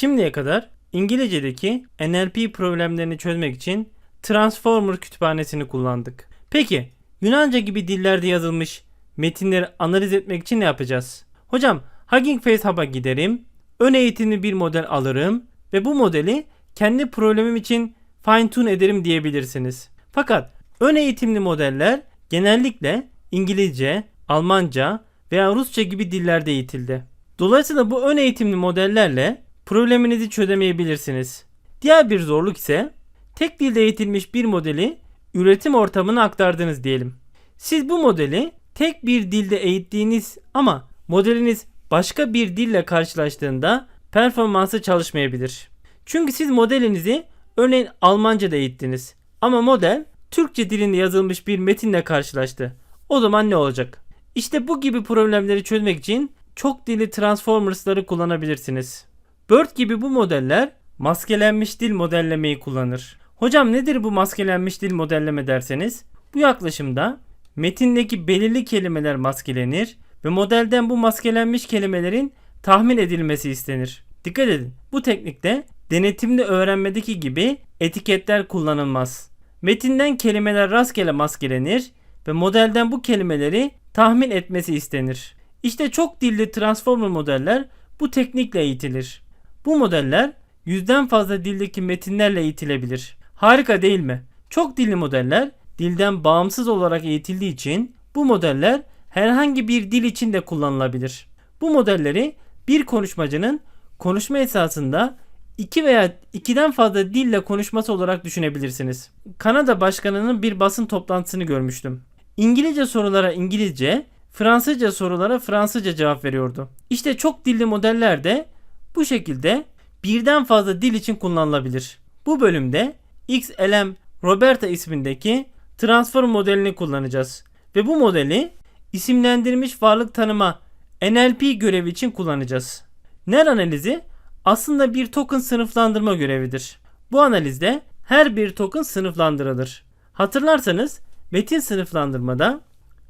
Şimdiye kadar İngilizce'deki NLP problemlerini çözmek için Transformer kütüphanesini kullandık. Peki Yunanca gibi dillerde yazılmış metinleri analiz etmek için ne yapacağız? Hocam Hugging Face Hub'a giderim, ön eğitimli bir model alırım ve bu modeli kendi problemim için fine tune ederim diyebilirsiniz. Fakat ön eğitimli modeller genellikle İngilizce, Almanca veya Rusça gibi dillerde eğitildi. Dolayısıyla bu ön eğitimli modellerle probleminizi çözemeyebilirsiniz. Diğer bir zorluk ise tek dilde eğitilmiş bir modeli üretim ortamına aktardınız diyelim. Siz bu modeli tek bir dilde eğittiğiniz ama modeliniz başka bir dille karşılaştığında performansı çalışmayabilir. Çünkü siz modelinizi örneğin Almanca'da eğittiniz ama model Türkçe dilinde yazılmış bir metinle karşılaştı. O zaman ne olacak? İşte bu gibi problemleri çözmek için çok dilli transformers'ları kullanabilirsiniz. Bird gibi bu modeller maskelenmiş dil modellemeyi kullanır. Hocam nedir bu maskelenmiş dil modelleme derseniz? Bu yaklaşımda metindeki belirli kelimeler maskelenir ve modelden bu maskelenmiş kelimelerin tahmin edilmesi istenir. Dikkat edin. Bu teknikte denetimli öğrenmedeki gibi etiketler kullanılmaz. Metinden kelimeler rastgele maskelenir ve modelden bu kelimeleri tahmin etmesi istenir. İşte çok dilli transformer modeller bu teknikle eğitilir. Bu modeller yüzden fazla dildeki metinlerle eğitilebilir. Harika değil mi? Çok dilli modeller dilden bağımsız olarak eğitildiği için bu modeller herhangi bir dil için de kullanılabilir. Bu modelleri bir konuşmacının konuşma esasında iki veya ikiden fazla dille konuşması olarak düşünebilirsiniz. Kanada başkanının bir basın toplantısını görmüştüm. İngilizce sorulara İngilizce, Fransızca sorulara Fransızca cevap veriyordu. İşte çok dilli modeller de bu şekilde birden fazla dil için kullanılabilir. Bu bölümde XLM Roberta ismindeki transfer modelini kullanacağız. Ve bu modeli isimlendirilmiş varlık tanıma NLP görevi için kullanacağız. NER analizi aslında bir token sınıflandırma görevidir. Bu analizde her bir token sınıflandırılır. Hatırlarsanız metin sınıflandırmada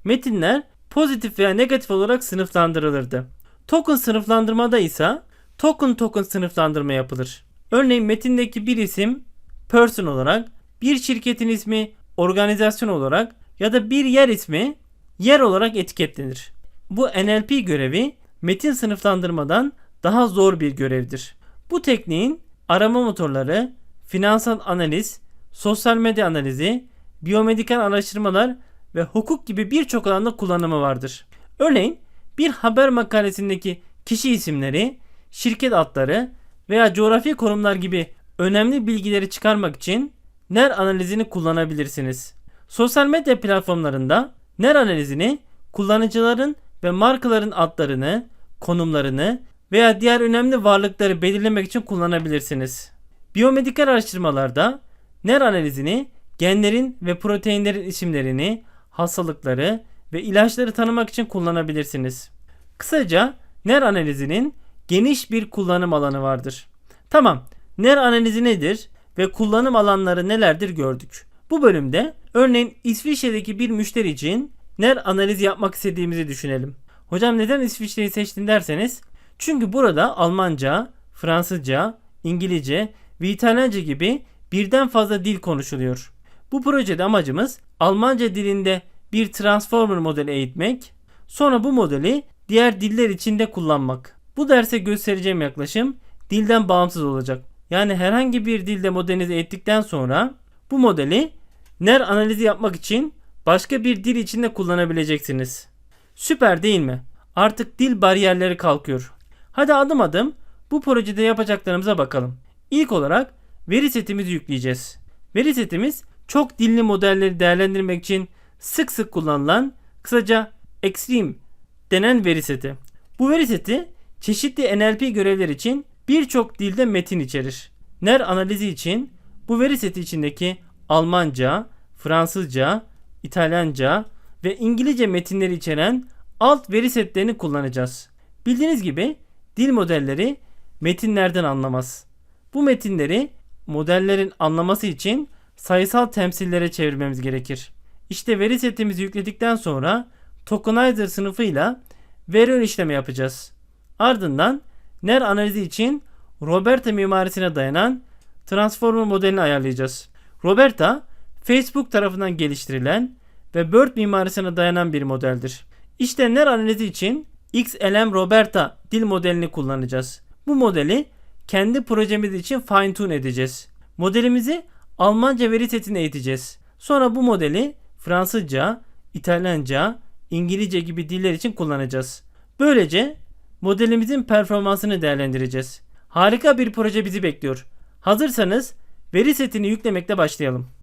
metinler pozitif veya negatif olarak sınıflandırılırdı. Token sınıflandırmada ise token token sınıflandırma yapılır. Örneğin metindeki bir isim person olarak, bir şirketin ismi organizasyon olarak ya da bir yer ismi yer olarak etiketlenir. Bu NLP görevi metin sınıflandırmadan daha zor bir görevdir. Bu tekniğin arama motorları, finansal analiz, sosyal medya analizi, biyomedikal araştırmalar ve hukuk gibi birçok alanda kullanımı vardır. Örneğin bir haber makalesindeki kişi isimleri, şirket adları veya coğrafi konumlar gibi önemli bilgileri çıkarmak için NER analizini kullanabilirsiniz. Sosyal medya platformlarında NER analizini kullanıcıların ve markaların adlarını, konumlarını veya diğer önemli varlıkları belirlemek için kullanabilirsiniz. Biyomedikal araştırmalarda NER analizini genlerin ve proteinlerin isimlerini, hastalıkları ve ilaçları tanımak için kullanabilirsiniz. Kısaca NER analizinin geniş bir kullanım alanı vardır. Tamam, NER analizi nedir ve kullanım alanları nelerdir gördük. Bu bölümde örneğin İsviçre'deki bir müşteri için NER analizi yapmak istediğimizi düşünelim. Hocam neden İsviçre'yi seçtin derseniz çünkü burada Almanca, Fransızca, İngilizce ve İtalyanca gibi birden fazla dil konuşuluyor. Bu projede amacımız Almanca dilinde bir transformer modeli eğitmek, sonra bu modeli diğer diller içinde kullanmak. Bu derse göstereceğim yaklaşım dilden bağımsız olacak. Yani herhangi bir dilde modernize ettikten sonra bu modeli NER analizi yapmak için başka bir dil içinde kullanabileceksiniz. Süper değil mi? Artık dil bariyerleri kalkıyor. Hadi adım adım bu projede yapacaklarımıza bakalım. İlk olarak veri setimizi yükleyeceğiz. Veri setimiz çok dilli modelleri değerlendirmek için sık sık kullanılan kısaca Extreme denen veri seti. Bu veri seti çeşitli NLP görevler için birçok dilde metin içerir. NER analizi için bu veri seti içindeki Almanca, Fransızca, İtalyanca ve İngilizce metinleri içeren alt veri setlerini kullanacağız. Bildiğiniz gibi dil modelleri metinlerden anlamaz. Bu metinleri modellerin anlaması için sayısal temsillere çevirmemiz gerekir. İşte veri setimizi yükledikten sonra tokenizer sınıfıyla veri ön işlemi yapacağız. Ardından NER analizi için Roberta mimarisine dayanan Transformer modelini ayarlayacağız. Roberta, Facebook tarafından geliştirilen ve Bird mimarisine dayanan bir modeldir. İşlemler analizi için XLM Roberta dil modelini kullanacağız. Bu modeli kendi projemiz için fine tune edeceğiz. Modelimizi Almanca veri setine eğiteceğiz. Sonra bu modeli Fransızca, İtalyanca, İngilizce gibi diller için kullanacağız. Böylece modelimizin performansını değerlendireceğiz. Harika bir proje bizi bekliyor. Hazırsanız veri setini yüklemekle başlayalım.